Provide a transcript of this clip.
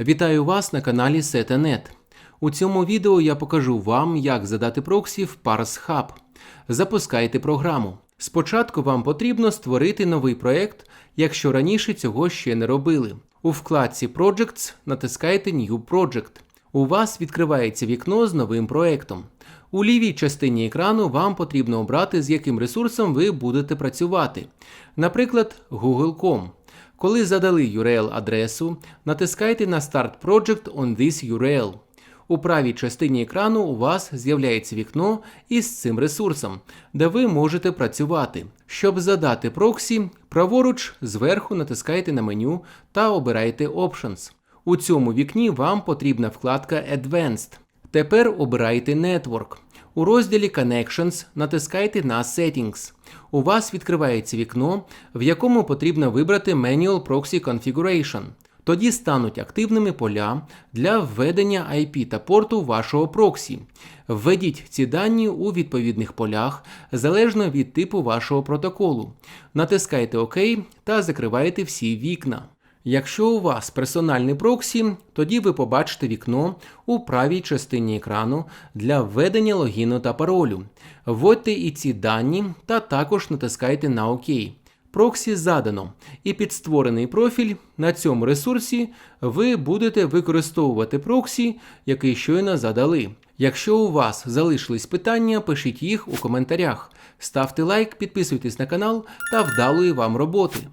Вітаю вас на каналі SetaNet. У цьому відео я покажу вам, як задати проксі в Parse Hub. Запускайте програму. Спочатку вам потрібно створити новий проект, якщо раніше цього ще не робили. У вкладці Projects натискайте New Project. У вас відкривається вікно з новим проектом. У лівій частині екрану вам потрібно обрати, з яким ресурсом ви будете працювати. Наприклад, Google.com. Коли задали URL-адресу, натискайте на Start Project on this URL. У правій частині екрану у вас з'являється вікно із цим ресурсом, де ви можете працювати. Щоб задати проксі, праворуч зверху натискайте на меню та обирайте Options. У цьому вікні вам потрібна вкладка Advanced. Тепер обирайте Network. У розділі Connections натискайте на Settings. У вас відкривається вікно, в якому потрібно вибрати Manual Proxy Configuration. Тоді стануть активними поля для введення IP та порту вашого проксі. Введіть ці дані у відповідних полях залежно від типу вашого протоколу. Натискайте ОК та закривайте всі вікна. Якщо у вас персональний проксі, тоді ви побачите вікно у правій частині екрану для введення логіну та паролю. Вводьте і ці дані та також натискайте на ОК. Проксі задано, і під створений профіль на цьому ресурсі ви будете використовувати проксі, який щойно задали. Якщо у вас залишились питання, пишіть їх у коментарях. Ставте лайк, підписуйтесь на канал та вдалої вам роботи.